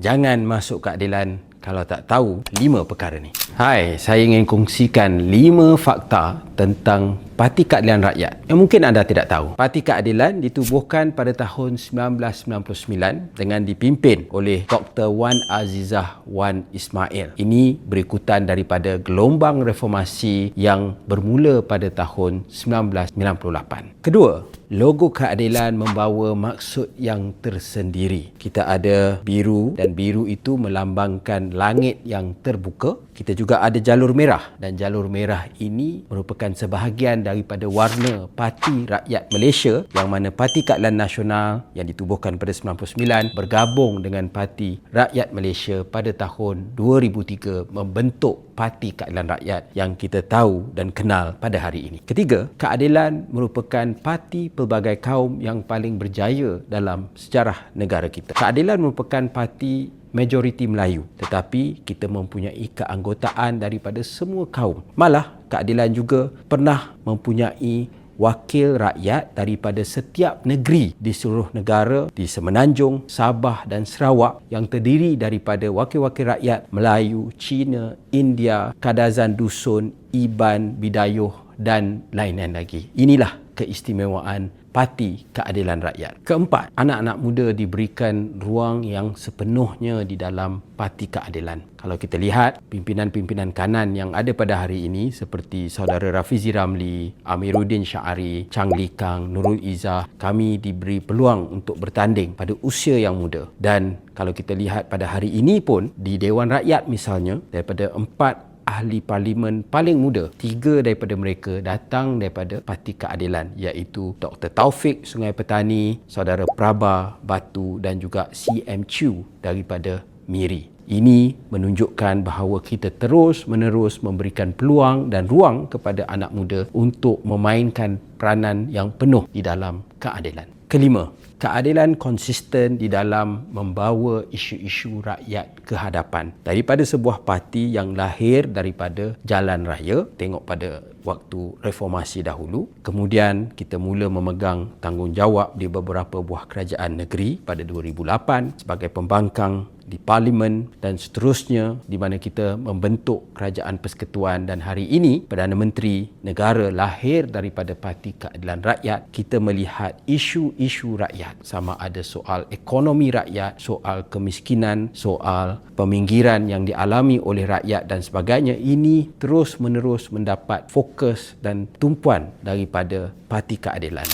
Jangan masuk keadilan kalau tak tahu lima perkara ni. Hai, saya ingin kongsikan lima fakta tentang Parti Keadilan Rakyat yang mungkin anda tidak tahu. Parti Keadilan ditubuhkan pada tahun 1999 dengan dipimpin oleh Dr. Wan Azizah Wan Ismail. Ini berikutan daripada gelombang reformasi yang bermula pada tahun 1998. Kedua, logo keadilan membawa maksud yang tersendiri. Kita ada biru dan biru itu melambangkan langit yang terbuka. Kita juga ada jalur merah dan jalur merah ini merupakan sebahagian daripada warna Parti Rakyat Malaysia yang mana Parti Keadilan Nasional yang ditubuhkan pada 99 bergabung dengan Parti Rakyat Malaysia pada tahun 2003 membentuk Parti Keadilan Rakyat yang kita tahu dan kenal pada hari ini. Ketiga, keadilan merupakan parti pelbagai kaum yang paling berjaya dalam sejarah negara kita. Keadilan merupakan parti majoriti Melayu tetapi kita mempunyai keanggotaan daripada semua kaum malah keadilan juga pernah mempunyai wakil rakyat daripada setiap negeri di seluruh negara di Semenanjung, Sabah dan Sarawak yang terdiri daripada wakil-wakil rakyat Melayu, Cina, India, Kadazan Dusun, Iban, Bidayuh dan lain-lain lagi. Inilah keistimewaan Parti Keadilan Rakyat. Keempat, anak-anak muda diberikan ruang yang sepenuhnya di dalam Parti Keadilan. Kalau kita lihat pimpinan-pimpinan kanan yang ada pada hari ini seperti saudara Rafizi Ramli, Amiruddin Syari, Chang Li Kang, Nurul Izzah, kami diberi peluang untuk bertanding pada usia yang muda. Dan kalau kita lihat pada hari ini pun di Dewan Rakyat misalnya daripada empat ahli parlimen paling muda. Tiga daripada mereka datang daripada Parti Keadilan iaitu Dr. Taufik Sungai Petani, Saudara Praba Batu dan juga CM Chu daripada Miri. Ini menunjukkan bahawa kita terus menerus memberikan peluang dan ruang kepada anak muda untuk memainkan peranan yang penuh di dalam keadilan. Kelima, keadilan konsisten di dalam membawa isu-isu rakyat ke hadapan. Daripada sebuah parti yang lahir daripada jalan raya, tengok pada waktu reformasi dahulu. Kemudian kita mula memegang tanggungjawab di beberapa buah kerajaan negeri pada 2008 sebagai pembangkang di parlimen dan seterusnya di mana kita membentuk kerajaan persekutuan. Dan hari ini Perdana Menteri negara lahir daripada Parti Keadilan Rakyat kita melihat isu-isu rakyat. Sama ada soal ekonomi rakyat soal kemiskinan soal peminggiran yang dialami oleh rakyat dan sebagainya. Ini terus menerus mendapat fokus dan tumpuan daripada Parti Keadilan